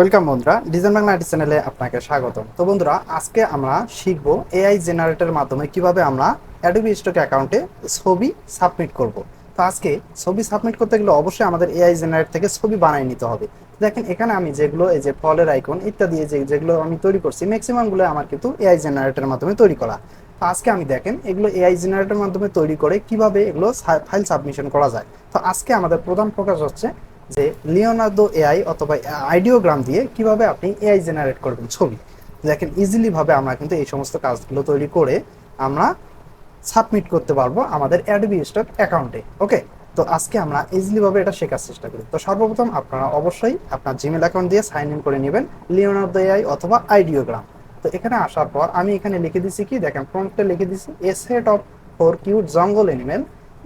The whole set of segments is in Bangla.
ওয়েলকাম বন্ধুরা ডিজাইন বাংলা আইটি চ্যানেলে আপনাকে স্বাগতম। তো বন্ধুরা, আজকে আমরা শিখব এআই জেনারেটরের মাধ্যমে কীভাবে আমরা অ্যাডোবি স্টক অ্যাকাউন্টে ছবি সাবমিট করব। তো আজকে ছবি সাবমিট করতে গেলে অবশ্যই আমাদের এআই জেনারেট থেকে ছবি বানিয়ে নিতে হবে। দেখেন, এখানে আমি যেগুলো, এই যে ফলের আইকন ইত্যাদি যে যেগুলো আমি তৈরি করছি ম্যাক্সিমামগুলো আমার কিন্তু এআই জেনারেটরের মাধ্যমে তৈরি করা। তো আজকে আমি দেখেন, এগুলো এআই জেনারেটরের মাধ্যমে তৈরি করে কীভাবে এগুলো ফাইল সাবমিশন করা যায়। তো আজকে আমাদের প্রধান ফোকাস হচ্ছে যে লিওনার্দো এআই অথবা আইডিওগ্রাম দিয়ে কীভাবে আপনি এআই জেনারেট করবেন ছবি। দেখেন ইজিলি ভাবে আমরা কিন্তু এই সমস্ত কাজগুলো তৈরি করে আমরা সাবমিট করতে পারব আমাদের অ্যাডবি স্টক অ্যাকাউন্টে ওকে তো আজকে আমরা ইজিলি ভাবে এটা শেখার চেষ্টা করি। তো সর্বপ্রথম আপনারা অবশ্যই আপনার জিমেল অ্যাকাউন্ট দিয়ে সাইন ইন করে নেবেন লিওনার্দো এআই অথবা আইডিওগ্রাম। তো এখানে আসার পর আমি এখানে লিখে দিছি কি? দেখেন প্রম্পটে লিখে দিছি a set of four cute jungle animal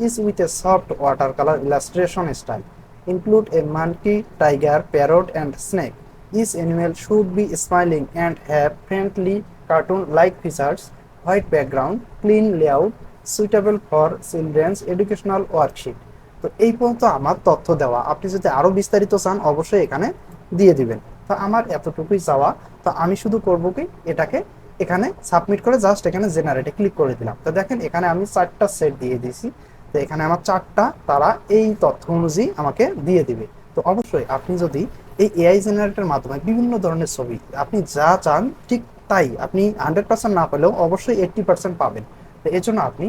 is with a soft water colour illustration style include a monkey, tiger, parrot, and snake. Each animal should be smiling and have friendly cartoon-like features, white background, clean layout, suitable for children's educational worksheet. তো এই পর্যন্ত আমার তথ্য দেওয়া আপনি যদি আরও বিস্তারিত চান অবশ্যই এখানে দিয়ে দিবেন তো আমার এতটুকুই চাওয়া তো আমি শুধু করব কি এটাকে এখানে সাবমিট করে জাস্ট এখানে জেনারেটে ক্লিক করে দিলাম তো দেখেন এখানে আমি চারটা সেট দিয়ে দিয়েছি তো এখানে আমার চারটা, তারা এই তথ্য অনুযায়ী আমাকে দিয়ে দিবে। তো অবশ্যই আপনি যদি এই এআই জেনারেটের মাধ্যমে বিভিন্ন ধরনের ছবি, আপনি যা চান ঠিক তাই, আপনি হান্ড্রেড পার্সেন্ট না পেলেও অবশ্যই এইট্টি পার্সেন্ট পাবেন। তো এর জন্য আপনি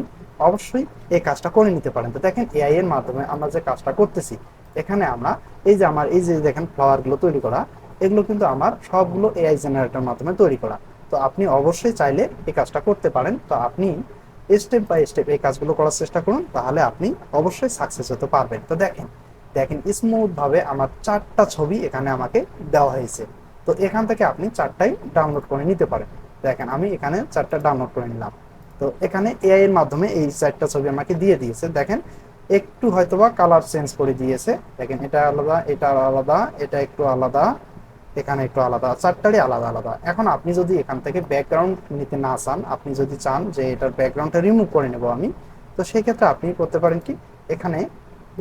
অবশ্যই এই কাজটা করে নিতে পারেন। তো দেখেন এআই এর মাধ্যমে আমরা যে কাজটা করতেছি, এখানে আমরা এই যে আমার, এই যে দেখেন ফ্লাওয়ারগুলো তৈরি করা, এগুলো কিন্তু আমার সবগুলো এআই জেনারেটরের মাধ্যমে তৈরি করা। তো আপনি অবশ্যই চাইলে এই কাজটা করতে পারেন। তো আপনি স্টেপ বাই স্টেপ এই কাজগুলো করার চেষ্টা করুন, তাহলে আপনি অবশ্যই সাকসেস হতে পারবেন। তো দেখেন দেখেন স্মুথ ভাবে আমার চারটা ছবি এখানে আমাকে দেওয়া হয়েছে। তো এখান থেকে আপনি চারটাই ডাউনলোড করে নিতে পারেন। দেখেন, আমি এখানে চারটা ডাউনলোড করে নিলাম। তো এখানে এআই এর মাধ্যমে এই চারটা ছবি আমাকে দিয়ে দিয়েছে। দেখেন, একটু হয়তোবা কালার চেঞ্জ করে দিয়েছে। দেখেন, এটা আলাদা এটা আলাদা, এটা একটু আলাদা। এখানে একটু আলাদা, চারটারই আলাদা আলাদা। এখন আপনি যদি এখান থেকে ব্যাকগ্রাউন্ড নিতে না চান, আপনি যদি চান যে এটার ব্যাকগ্রাউন্ডটা রিমুভ করে নেব আমি, তো সেই ক্ষেত্রে আপনি করতে পারেন কি, এখানে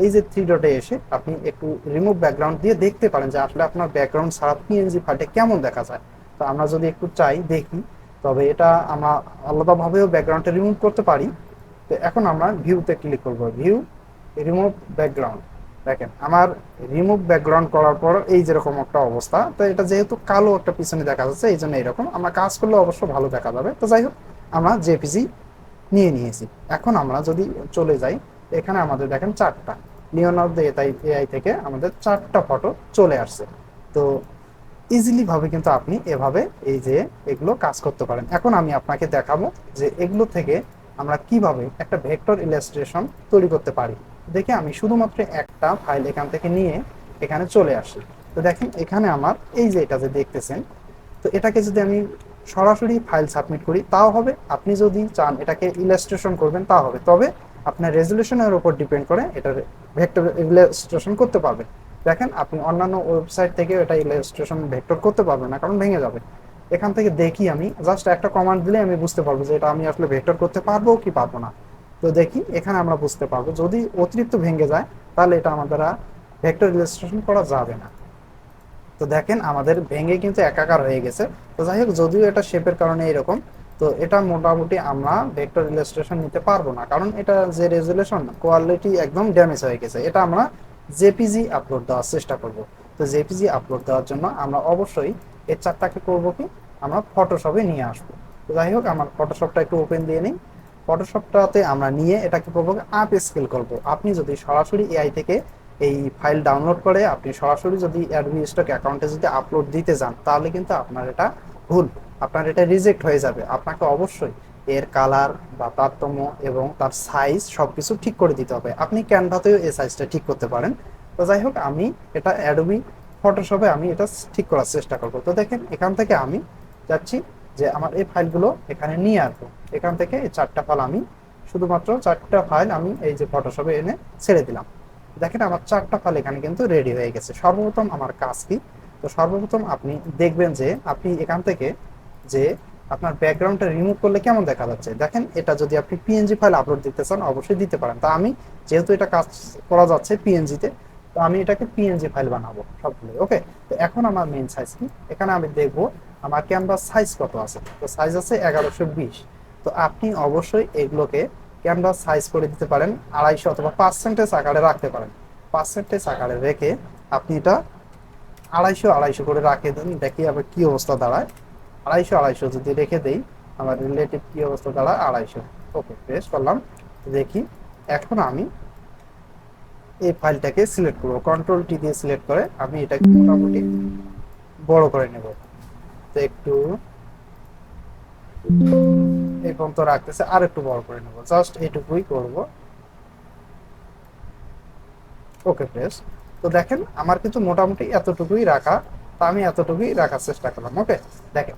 এই যে থ্রি ডটে এসে আপনি একটু রিমুভ ব্যাকগ্রাউন্ড দিয়ে দেখতে পারেন যে আসলে আপনার ব্যাকগ্রাউন্ড ছাড়া পিএনজি ফাইলটা কেমন দেখা যায়। তো আমরা যদি একটু চাই, দেখি, তবে এটা আমরা আলাদাভাবেও ব্যাকগ্রাউন্ডটা রিমুভ করতে পারি। তো এখন আমরা ভিউতে ক্লিক করব। ভিউ রিমুভ ব্যাকগ্রাউন্ড দেখেন, আমার রিমুভ ব্যাকগ্রাউন্ড করার পর এই যেরকম একটা অবস্থা, তো এটা যেহেতু কালো একটা পিছনে দেখা যাচ্ছে, এই জন্য এরকম। আমরা কাজ করলে অবশ্য ভালো দেখা যাবে। তো যাই হোক, আমরা জেপিজি নিয়ে নিয়েছি। এখন আমরা যদি চলে যাই, এখানে আমাদের দেখেন চারটা। লিওনার্দো এআই এআই থেকে আমাদের চারটা ফটো চলে আসছে। তো ইজিলি ভাবে কিন্তু আপনি এভাবে এই যে এগুলো কাজ করতে পারেন। এখন আমি আপনাকে দেখাবো যে এগুলো থেকে আমরা কীভাবে একটা ভেক্টর ইলাস্ট্রেশন তৈরি করতে পারি। দেখে আমি শুধুমাত্র একটা ফাইল এখান থেকে নিয়ে এখানে চলে আসি। তো দেখেন, এখানে আমার এই যে এটা যে দেখতেছেন, তো এটাকে যদি আমি সরাসরি ফাইল সাবমিট করি, তাও হবে। আপনি যদি চান এটাকে ইলাস্ট্রেশন করবেন তা হবে। তবে আপনার রেজলিউশনের উপর ডিপেন্ড করে এটার ভেক্টর ইলাস্ট্রেশন করতে পারবেন দেখেন, আপনি অন্যান্য ওয়েবসাইট থেকে এটা ইলাস্ট্রেশন ভেক্টর করতে পারবেন না, কারণ ভেঙে যাবে। এখান থেকে দেখি আমি জাস্ট একটা কমান্ড দিলে আমি বুঝতে পারব যে এটা আমি আসলে ভেক্টর করতে পারব কি পারব না। তো দেখি, এখানে আমরা বুঝতে পারব। যদি অতিরিক্ত ভেঙে যায় তাহলে এটা আমাদের ভেক্টর ইলাস্ট্রেশন করা যাবে না। তো দেখেন আমাদের ভেঙে কিন্তু একাকার হয়ে গেছে। তো যাই হোক, যদিও এটা শেপের কারণে এরকম, তো এটা মোটামুটি আমরা ভেক্টর ইলাস্ট্রেশন নিতে পারব না। কারণ এটা যে রেজুলেশন কোয়ালিটি একদম ড্যামেজ হয়ে গেছে। এটা আমরা জেপিজি আপলোড দেওয়ার চেষ্টা করব। তো জেপিজি আপলোড দেওয়ার জন্য আমরা অবশ্যই এর চারটাকে করব কি? আমরা ফটোশপে নিয়ে আসব। তো যাই হোক, আমার ফটোশপটা একটু ওপেন দিয়ে নিই। ফটোশপটাতে আমরা নিয়ে এটাকে করব আপ স্কেল করব। আপনি যদি সরাসরি এআই থেকে এই ফাইল ডাউনলোড করে, আপনি সরাসরি যদি অ্যাডমি স্টক অ্যাকাউন্টে যদি আপলোড দিতে যান, তাহলে কিন্তু আপনার এটা ভুল। আপনার এটা রিজেক্ট হয়ে যাবে। আপনাকে অবশ্যই এর কালার বা তারতম্য এবং তার সাইজ সব কিছু ঠিক করে দিতে হবে। আপনি ক্যানভাতেও এই সাইজটা ঠিক করতে পারেন। তো যাই হোক, আমি এটা অ্যাডোবি ফটোশপে আমি এটা ঠিক করার চেষ্টা করব। তো দেখেন, এখান থেকে আমি যাচ্ছি। যে আমার এই ফাইলগুলো এখানে নিয়ে আসব। এখান থেকে এই চারটা ফাইল আমি শুধুমাত্র চারটা ফাইল আমি এই যে ফটোশপে এনে ছেড়ে দিলাম। দেখেন আমার চারটা ফাইল এখানে কিন্তু রেডি হয়ে গেছে। সর্বপ্রথম আমার কাজ কি? তো সর্বপ্রথম আপনি দেখবেন যে আপনি এখান থেকে যে আপনার ব্যাকগ্রাউন্ডটা রিমুভ করলে কেমন দেখা যাচ্ছে? দেখেন এটা যদি আপনি পিএনজি ফাইল আপলোড দিতে চান, অবশ্যই দিতে পারেন। তা আমি যেহেতু এটা কাজ করা যাচ্ছে পিএনজিতে তো আমি এটাকে পিএনজি ফাইল বানাবো সবগুলো ওকে তো এখন আমার মেন সাইজ কি? এখানে আমি দেখব আমার ক্যানভাস সাইজ কত আছে? তো সাইজ আছে এগারোশো বিশ। তো আপনি অবশ্যই এগুলোকে ক্যানভাস সাইজ করে দিতে পারেন, আড়াইশো অথবা পার্সেন্টেজ আকারে রাখতে পারেন। পার্সেন্টেজ আকারে রেখে আপনি এটা আড়াইশো আড়াইশো করে রাখে দেন, দেখি আবার কি অবস্থা দাঁড়ায়। আড়াইশো আড়াইশো যদি রেখে দেই, আমার রিলেটিভ কি অবস্থা দাঁড়ায়? আড়াইশো। ওকে প্রেস করলাম। দেখি, এখন আমি এই ফাইলটাকে সিলেক্ট করব। কন্ট্রোল টি দিয়ে সিলেক্ট করে আমি এটাকে মোটামুটি বড় করে নেব। তো একটু রাখতেছে আর একটু বড় করে নেব। জাস্ট এইটুকুই ওকে প্রেস তো দেখেন, আমার কিন্তু মোটামুটি এতটুকুই রাখা, তা আমি এতটুকুই রাখার চেষ্টা করলাম ওকে দেখেন,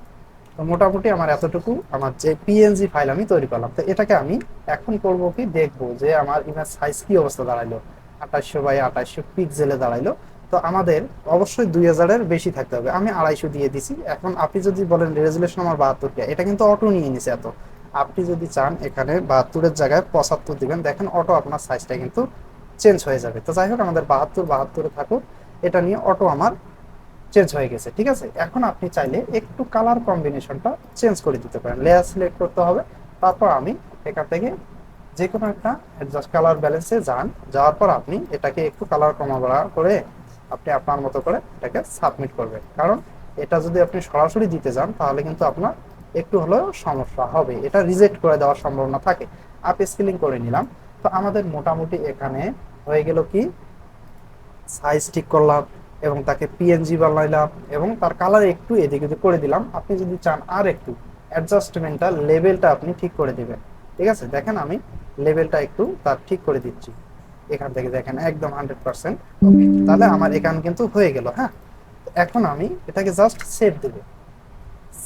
তো মোটামুটি আমার এতটুকু, আমার যে পিএনজি ফাইল আমি তৈরি করলাম, তো এটাকে আমি এখন করব কি? দেখব যে আমার ইমেজ সাইজ কি অবস্থা দাঁড়াইলো, আঠাশশো বাই আঠাশশো পিক্সেলে দাঁড়াইলো। তো আমাদের অবশ্যই দুই হাজারের বেশি থাকতে হবে। আমি আড়াইশো দিয়ে দিছি। এখন আপনি যদি বলেন রেজুলেশন আমার বাহাত্তর কে, এটা কিন্তু অটো নিয়ে নিছে এত। আপনি যদি চান এখানে বাহাত্তরের জায়গায় পঁচাত্তর দিবেন, দেখেন অটো আপনার সাইজটা কিন্তু চেঞ্জ হয়ে যাবে। তো যাই হোক, আমাদের বাহাত্তর, বাহাত্তরে থাকুক। এটা নিয়ে অটো আমার চেঞ্জ হয়ে গেছে, ঠিক আছে? এখন আপনি চাইলে একটু কালার কম্বিনেশনটা চেঞ্জ করে দিতে পারেন। লেয়ার সিলেক্ট করতে হবে। তারপর আমি এখান থেকে যে কোনো একটা কালার ব্যালেন্সে যান। যাওয়ার পর আপনি এটাকে একটু কালার কমা করে আপনি আপনার মতো করে এটাকে সাবমিট করবেন। কারণ এটা যদি আপনি সরাসরি দিতে যান, তাহলে কিন্তু আপনার একটু হলেও সমস্যা হবে। এটা রিজেক্ট করে দেওয়ার সম্ভাবনা থাকে। আপ স্কেলিং করে নিলাম। তো আমাদের মোটামুটি এখানে হয়ে গেল কি? সাইজ ঠিক করলাম এবং তাকে পিএনজি বানাইলাম এবং তার কালার একটু এদিকে করে দিলাম। আপনি যদি চান আর একটু অ্যাডজাস্টমেন্টটা লেভেলটা আপনি ঠিক করে দিবেন। ঠিক আছে? দেখেন আমি লেভেলটা একটু তার ঠিক করে দিচ্ছি। এখান থেকে দেখেন একদম হান্ড্রেড পার্সেন্ট তাহলে আমার এখান কিন্তু হয়ে গেল হ্যাঁ? এখন আমি এটাকে জাস্ট সেভ দেব।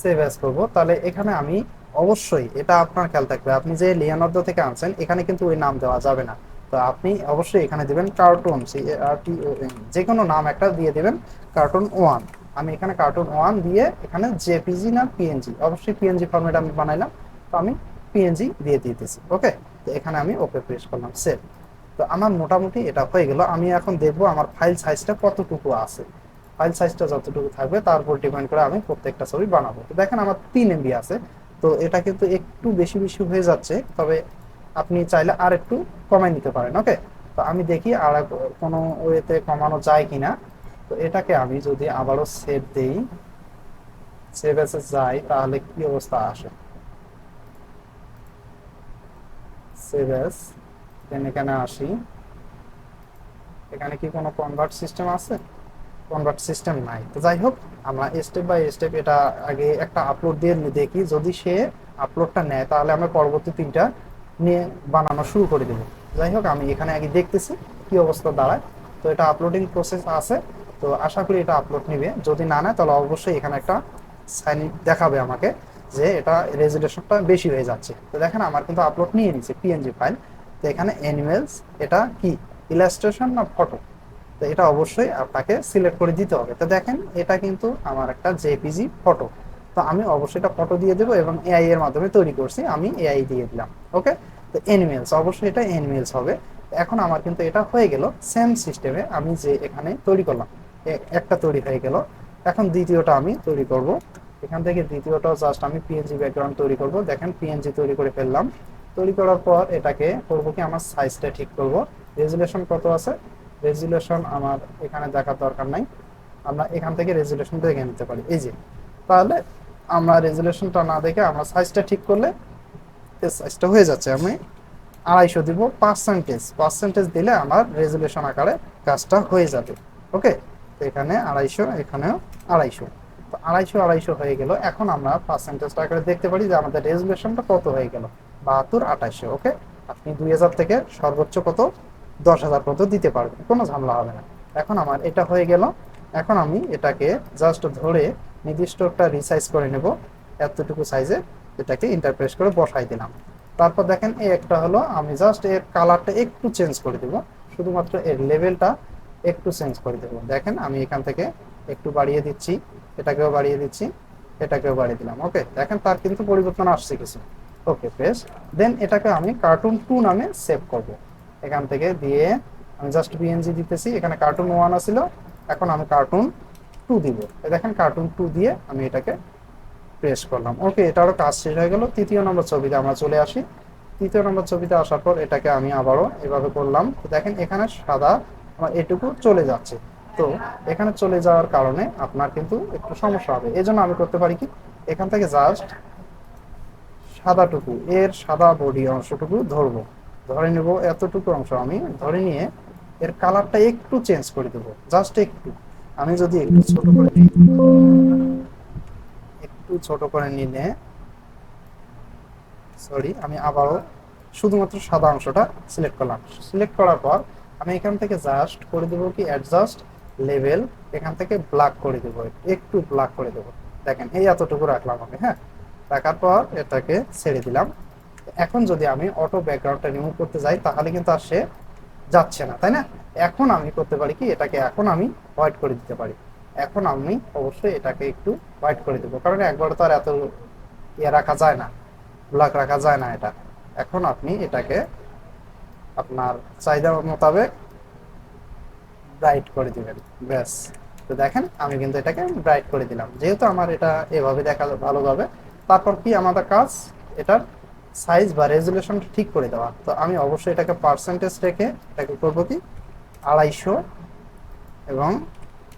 সেভ অ্যাজ করব। তাহলে এখানে আমি অবশ্যই এটা আপনার খেয়াল থাকবে। আপনি যে লিয়ানর্দো থেকে আনছেন, এখানে কিন্তু ওই নাম দেওয়া যাবে না। তো আপনি অবশ্যই এখানে দিবেন কার্টুন সি আর টি যে কোনো নাম একটা দিয়ে দেবেন কার্টুন ওয়ান আমি এখানে কার্টুন ওয়ান দিয়ে এখানে জেপিজি না পিএনজি অবশ্যই পিএনজি ফর্মেট আমি বানাইলাম। তো আমি পিএনজি দিয়ে দিতেছি। ওকে তো এখানে আমি ওকে প্রেস করলাম সেভ তো আমার মোটামুটি এটা হয়ে গেল। আমি এখন দেখব আমার ফাইল সাইজটা কতটুকু আছে। ফাইল সাইজটা যতটুকু থাকবে তার উপর ডিপেন্ড করে আমি প্রত্যেকটা ছবি বানাবো। তো দেখেন আমার তিন এমবি আছে। তো এটা কিন্তু একটু বেশি বেশি হয়ে যাচ্ছে। তবে আপনি চাইলে আর একটু কমাই নিতে পারেন ওকে তো আমি দেখি আর কোনো ওয়েতে কমানো যায় কিনা। তো এটাকে আমি যদি আবারও সেভ দেই সেভ এসে যাই তাহলে কি অবস্থা আসে? সেভ এস দেন এখানে আসি। এখানে কি কোনো কনভার্ট সিস্টেম আছে? কনভার্ট সিস্টেম নাই। তো যাই হোক, আমরা স্টেপ বাই স্টেপ এটা আগে একটা আপলোড দিয়ে দেখি। যদি সে আপলোডটা নেয়, তাহলে আমরা পরবর্তী তিনটা নিয়ে বানানো শুরু করে দেবো। যাই হোক, আমি এখানে আগে দেখতেছি কি অবস্থা দাঁড়ায়। তো এটা আপলোডিং প্রসেস আছে। তো আশা করি এটা আপলোড নিবে। যদি না নেয়, তাহলে অবশ্যই এখানে একটা সাইন দেখাবে আমাকে যে এটা রেজুলেশনটা বেশি হয়ে যাচ্ছে। তো দেখেন, আমার কিন্তু আপলোড নিয়ে নিচ্ছে পিএনজি ফাইল তো এখানে অ্যানিমেলস এটা কি? ইলাস্ট্রেশন না ফটো তো এটা অবশ্যই আপনাকে সিলেক্ট করে দিতে হবে। তো দেখেন, এটা কিন্তু আমার একটা জেপিজি ফটো তো আমি অবশ্যই এটা ফটো দিয়ে দেবো এবং এআই এর মাধ্যমে তৈরি করছি। আমি এআই দিয়ে দিলাম ওকে তো এনিমেলস অবশ্যই এটা এনিমেলস হবে। এখন আমার কিন্তু এটা হয়ে গেল সেম সিস্টেমে আমি যে এখানে তৈরি করলাম। একটা তৈরি হয়ে গেল। এখন দ্বিতীয়টা আমি তৈরি করব। এখান থেকে দ্বিতীয়টাও জাস্ট আমি পিএনজি ব্যাকগ্রাউন্ড তৈরি করব। দেখেন পিএনজি তৈরি করে ফেললাম। তৈরি করার পর এটাকে করব কি আমার সাইজটা ঠিক করব। রেজুলেশন কত আছে? রেজুলেশন আমার এখানে দেখার দরকার নাই। আমরা এখান থেকে রেজুলেশন দেখে নিতে পারি। এই যে, তাহলে আমরা রেজুলেশনটা না দেখে আমরা সাইজটা ঠিক করলে সাইজটা হয়ে যাচ্ছে। আমি আড়াইশো দিব পার্সেন্টেজ পার্সেন্টেজ দিলে আমার রেজুলেশন আকারে কাজটা হয়ে যাবে। ওকে তো এখানে আড়াইশো, এখানেও আড়াইশো। তো আড়াইশো আড়াইশো হয়ে গেল। এখন আমরা পার্সেন্টেজটা আকারে দেখতে পারি যে আমাদের রেজুলেশনটা কত হয়ে গেল। বাহাত্তর আঠাইশো ওকে? আপনি দুই হাজার থেকে সর্বোচ্চ কত? দশ হাজার পর্যন্ত দিতে পারবেন, কোনো ঝামেলা হবে না। এখন আমার এটা হয়ে গেল। এখন আমি এটাকে জাস্ট ধরে নির্দিষ্ট একটা রিসাইজ করে নেব। এতটুকু সাইজে এটাকে ইন্টারপ্রেস করে বসাই দিলাম। তারপর দেখেন এই একটা হলো, আমি জাস্ট এর কালারটা একটু চেঞ্জ করে দেব। শুধুমাত্র এর লেভেলটা একটু চেঞ্জ করে দেব। দেখেন আমি এখান থেকে একটু বাড়িয়ে দিচ্ছি, এটাকেও বাড়িয়ে দিচ্ছি, এটাকেও বাড়িয়ে দিলাম, ওকে? দেখেন তার কিন্তু পরিবর্তন আসছে কিছু। ওকে বেশ দেন এটাকে আমি কার্টুন টু নামে সেভ করব। এখান থেকে দিয়ে আমি জাস্ট বিএনজি দিতেছি, এখানে কার্টুন ওয়ান আছিল, এখন আমি কার্টুন টু দিব। দেখেন কার্টুন টু দিয়ে আমি এটাকে প্রেস করলাম। ওকে এটারও কাজ শেষ হয়ে গেল। তৃতীয় নম্বর ছবিতে আমরা চলে আসি। তৃতীয় নম্বর ছবিতে আসার পর এটাকে আমি আবারও এভাবে করলাম। দেখেন এখানে সাদা আমার এটুকু চলে যাচ্ছে। তো এখানে চলে যাওয়ার কারণে আপনার কিন্তু একটু সমস্যা হবে। এই জন্য আমি করতে পারি কি? এখান থেকে জাস্ট সাদাটুকু, এর সাদা বডি অংশটুকু ধরবো। ধরে নেব এতটুকু অংশ আমি, ধরে নিয়ে এর কালারটা একটু চেঞ্জ করে দেবো জাস্ট একটু। আমি যদি একটু ছোট করে নিই, একটু ছোট করে নিলে সরি আমি আবারও শুধুমাত্র সাদা অংশটা সিলেক্ট করলাম। সিলেক্ট করার পর আমি এখান থেকে জাস্ট করে দেবো কি অ্যাডজাস্ট লেভেল এখান থেকে ব্ল্যাক করে দেবো, একটু ব্ল্যাক করে দেবো। দেখেন, এই এতটুকু রাখলাম আমি হ্যাঁ? রাখার পর এটাকে ছেড়ে দিলাম। এখন যদি আমি অটো ব্যাকগ্রাউন্ডটা রিমুভ করতে যাই, তাহলে কিন্তু আর সে যাচ্ছে না, তাই না? এখন আমি করতে পারি কি, এটাকে এখন আমি হোয়াইট করে দিতে পারি। এখন আমি অবশ্যই এটাকে একটু হোয়াইট করে দেবো, কারণ একবার তো আর এত ইয়ে রাখা যায় না ব্ল্যাক রাখা যায় না এটা। এখন আপনি এটাকে আপনার চাহিদা মোতাবেক ব্রাইট করে দিবেন, ব্যাস। তো দেখেন, আমি কিন্তু এটাকে ব্রাইট করে দিলাম। যেহেতু আমার এটা এভাবে দেখা ভালোভাবে তারপর কি আমাদের কাজ? এটার সাইজ বা রেজুলেশন ঠিক করে দেওয়া। তো আমি অবশ্যই এটাকে পার্সেন্টেজ রেখে এটাকে করব কি? আড়াইশো এবং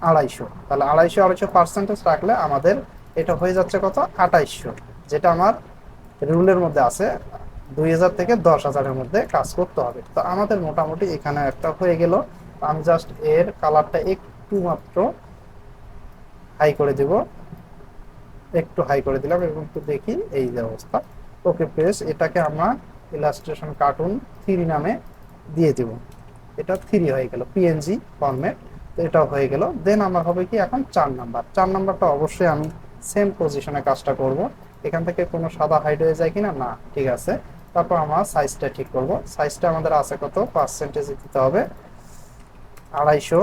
আড়াইশো। তাহলে আড়াইশো আড়াইশো পার্সেন্টেজ রাখলে আমাদের এটা হয়ে যাচ্ছে কত? আঠাইশশো। যেটা আমার রুলের মধ্যে আছে, দুই হাজার থেকে দশ হাজারের মধ্যে কাজ করতে হবে। তো আমাদের মোটামুটি এখানে একটা হয়ে গেল। আমি জাস্ট এর কালারটা একটু মাত্র হাই করে দেব। একটু হাই করে দিলাম এবং একটু দেখি এই যে অবস্থা। ওকে প্রেস এটাকে আমরা ইলাস্ট্রেশন কার্টুন থ্রি নামে দিয়ে দেব। এটা থ্রি হয়ে গেল পিএনজি ফরম্যাট তো এটা হয়ে গেল। দেন আমার হবে কি এখন চার নাম্বার চার নাম্বারটা অবশ্যই আমি সেম পজিশনে কাজটা করব। এখান থেকে কোনো সাদা হাইড হয়ে যায় কিনা? না, ঠিক আছে। তারপর আমরা সাইজটা ঠিক করব। সাইজটা আমাদের আছে কত? পার্সেন্টেজ দিতে হবে। আড়াইশো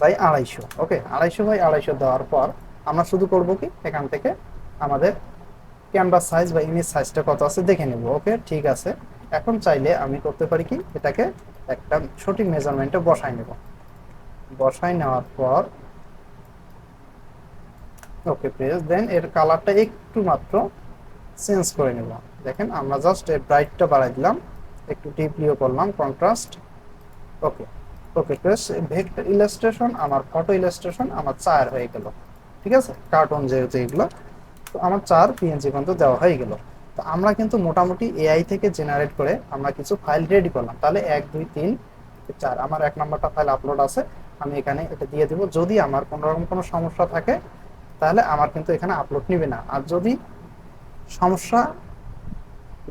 বাই আড়াইশো। ওকে আড়াইশো বাই আড়াইশো দেওয়ার পর আমরা শুধু করব কি? এখান থেকে আমাদের ক্যানভাস সাইজ বা ইমেজ সাইজটা কত আছে দেখে নেব ওকে ঠিক আছে। এখন চাইলে আমি করতে পারি কি? এটাকে একটা সঠিক মেজারমেন্টে বসাই নেব। বসাই নেওয়ার পর ওকে প্রেস দেন এর কালারটা একটু মাত্র চেঞ্জ করে নেব। দেখেন, আমরা জাস্ট এর ব্রাইটটা বাড়াই দিলাম, একটু ডিপলিও করলাম contrast okay okay press vector illustration আমার ফটো ইলাস্ট্রেশন আমার চার হয়ে গেল। ঠিক আছে? কার্টুন যেহেতু এগুলো, তো আমার চার পিএনজি পর্যন্ত দেওয়া হয়ে গেল। তো আমরা কিন্তু মোটামুটি এআই থেকে জেনারেট করে আমরা কিছু ফাইল রেডি করলাম। তাহলে এক, দুই, তিন, চার, আমার এক নম্বরটা ফাইল আপলোড আছে, আমি এখানে এটা দিয়ে দিব। যদি আমার কোনো রকম কোনো সমস্যা থাকে, তাহলে আমার কিন্তু এখানে আপলোড নিবে না। আর যদি সমস্যা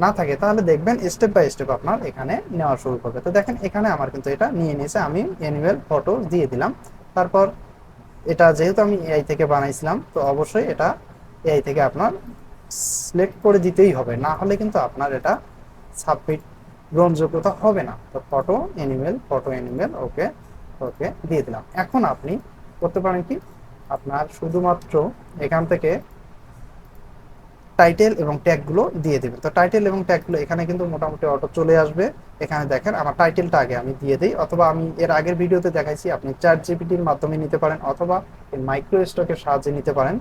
না থাকে, তাহলে দেখবেন স্টেপ বাই স্টেপ আপনার এখানে নেওয়া শুরু করবে। তো দেখেন, এখানে আমার কিন্তু এটা নিয়ে নিয়েছে। আমি অ্যানুয়াল ফটো দিয়ে দিলাম। তারপর এটা যেহেতু আমি এআই থেকে বানাইছিলাম, তো অবশ্যই এটা এআই থেকে আপনার সিলেক্ট করে দিতেই হবে। না হলে কিন্তু আপনার এটা সাবমিট গ্রহণযোগ্যতা হবে না। তো photo animal photo animal okay okay দিয়ে দিলাম। এখন আপনি করতে পারেন কি? আপনার শুধুমাত্র এখান থেকে টাইটেল এবং ট্যাগগুলো দিয়ে দেবেন তো টাইটেল এবং ট্যাগগুলো এখানে কিন্তু মোটামুটি অটো চলে আসবে। এখানে দেখেন, আমার টাইটেলটা আগে আমি দিয়ে দিই। অথবা আমি এর আগের ভিডিওতে দেখাইছি, আপনি চ্যাট জিপিটির মাধ্যমে নিতে পারেন অথবা মাইক্রো স্টকের সাহায্যে নিতে পারেন।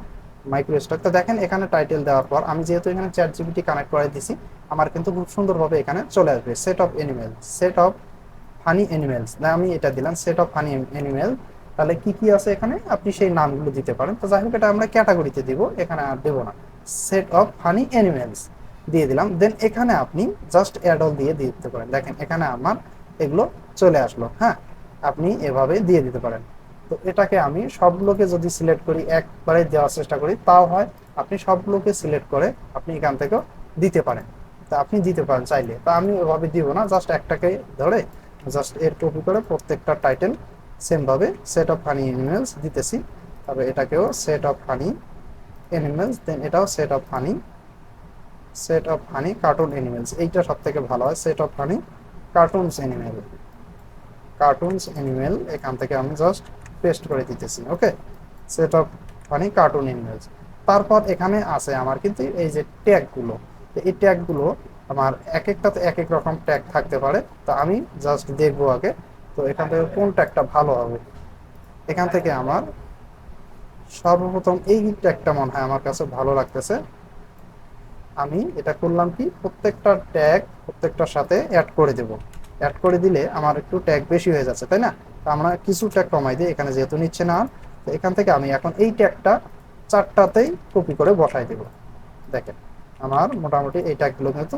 মাইক্রো স্টক তো দেখেন, এখানে টাইটেল দেওয়ার পর আমি যেহেতু এখানে চ্যাট জিপিটি কানেক্ট করে দিছি, আমার কিন্তু খুব সুন্দরভাবে এখানে চলে আসবে। Set of animal set of funny animals আমি এটা দিলাম সেট অফ ফানি অ্যানিমেল তাহলে কি কি আছে এখানে? আপনি সেই নামগুলো দিতে পারেন। তো যাই হোক, এটা আমরা ক্যাটাগরিতে দিব, এখানে আর দেবো না। সেট অফ ফানি অ্যানিমেলস দিয়ে দিলাম। দেন এখানে আপনি জাস্ট অ্যাডল অল দিয়ে দিতে পারেন। দেখেন, এখানে আমার এগুলো চলে আসলো। হ্যাঁ আপনি এভাবে দিয়ে দিতে পারেন। তো এটাকে আমি সবগুলোকে যদি সিলেক্ট করি, একবারে দেওয়ার চেষ্টা করি, তাও হয় আপনি সবগুলোকে সিলেক্ট করে আপনি এখান থেকেও দিতে পারেন। তা আপনি দিতে পারেন চাইলে। তা আমি ওভাবে দিব না জাস্ট একটাকে ধরে জাস্ট এর কপি করে প্রত্যেকটা টাইটেল সেমভাবে সেট অফ ফানি অ্যানিমেলস দিতেছি। তবে এটাকেও সেট অফ ফানি অ্যানিমেলস দেন এটাও set of funny set of funny cartoon animals এইটা সব থেকে ভালো হয় set of funny cartoons animal cartoons animal এখান থেকে আমি জাস্ট পেস্ট করে দিতেছি okay set of funny cartoon animals তারপর এখানে আছে আমার কিন্তু এই যে ট্যাগগুলো এই ট্যাগগুলো আমার এক একটাতে এক এক রকম ট্যাগ থাকতে পারে তো আমি জাস্ট দেখব আগে তো এখান থেকে কোন ট্যাগটা ভালো হবে এখান থেকে আমার সর্বপ্রথম এই ট্যাগটা মনে হয় আমার কাছে ভালো লাগতেছে। আমি এটা করলাম কি, প্রত্যেকটা ট্যাগ প্রত্যেকটার সাথে অ্যাড করে দেব। অ্যাড করে দিলে আমার একটু ট্যাগ বেশি হয়ে যাচ্ছে, তাই না? তো আমরা কিছু ট্যাগ কমাই দিই, এখানে যেহেতু নিচ্ছে না, তো এখান থেকে আমি এখন এই ট্যাগটা চারটাতেই কপি করে বসাই দেব। দেখেন, আমার মোটামুটি এই ট্যাগগুলো কিন্তু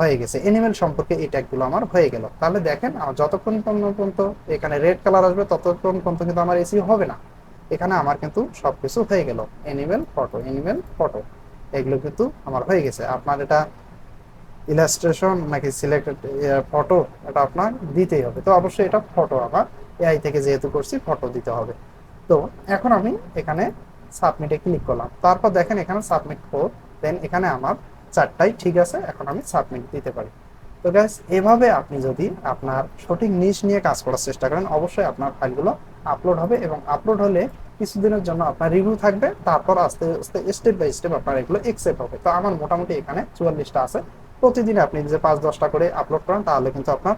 হয়ে গেছে। এনিমেল সম্পর্কে এই ট্যাগগুলো আমার হয়ে গেল। তাহলে দেখেন যতক্ষণ পর্যন্ত এখানে রেড কালার আসবে, ততক্ষণ পর্যন্ত কিন্তু আমার এসি হবে না। এখানে আমার কিন্তু সবকিছু হয়ে গেল। এনিমেল ফটো এনিমেল ফটো এগুলো কিন্তু আমার হয়ে গেছে। আপনার এটা ইলাস্ট্রেশন নাকি সিলেক্টেড ফটো এটা আপনার দিতেই হবে। তো অবশ্যই এটা ফটো আমার এআই থেকে যেহেতু করছি ফটো দিতে হবে। তো এখন আমি এখানে সাবমিটে ক্লিক করলাম। তারপর দেখেন এখানে সাবমিট ফোর দেন এখানে আমার চারটাই ঠিক আছে, এখন আমি সাবমিট দিতে পারি। তো গ্যাস এভাবে আপনি যদি আপনার সঠিক নিশ নিয়ে কাজ করার চেষ্টা করেন, অবশ্যই আপনার ফাইলগুলো আপলোড হবে এবং আপলোড হলে কিছুদিনের জন্য আপনার রিভিউ থাকবে। তারপর আস্তে আস্তে স্টেপ বাই স্টেপ আপনার এগুলো একসেপ্ট হবে। তো আমার মোটামুটি এখানে চুয়াল্লিশটা আছে। প্রতিদিন আপনি যে পাঁচ, দশটা করে আপলোড করেন, তাহলে কিন্তু আপনার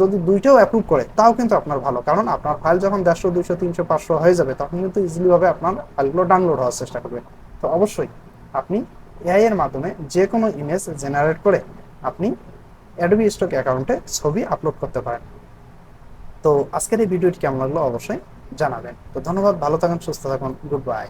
যদি দুইটাও অ্যাপ্রুভ করে, তাও কিন্তু আপনার ভালো। কারণ আপনার ফাইল যখন দেড়শো, দুইশো, তিনশো, পাঁচশো হয়ে যাবে, তখন কিন্তু ইজিলিভাবে আপনার ফাইলগুলো ডাউনলোড হওয়ার চেষ্টা করবে তো অবশ্যই আপনি এআই এর মাধ্যমে যে কোনো ইমেজ জেনারেট করে আপনি অ্যাডোবি স্টক অ্যাকাউন্টে ছবি আপলোড করতে পারেন। তো আজকের এই ভিডিওটি কেমন লাগল অবশ্যই জানাবেন। তো ধন্যবাদ, ভালো থাকুন, সুস্থ থাকুন গুড বাই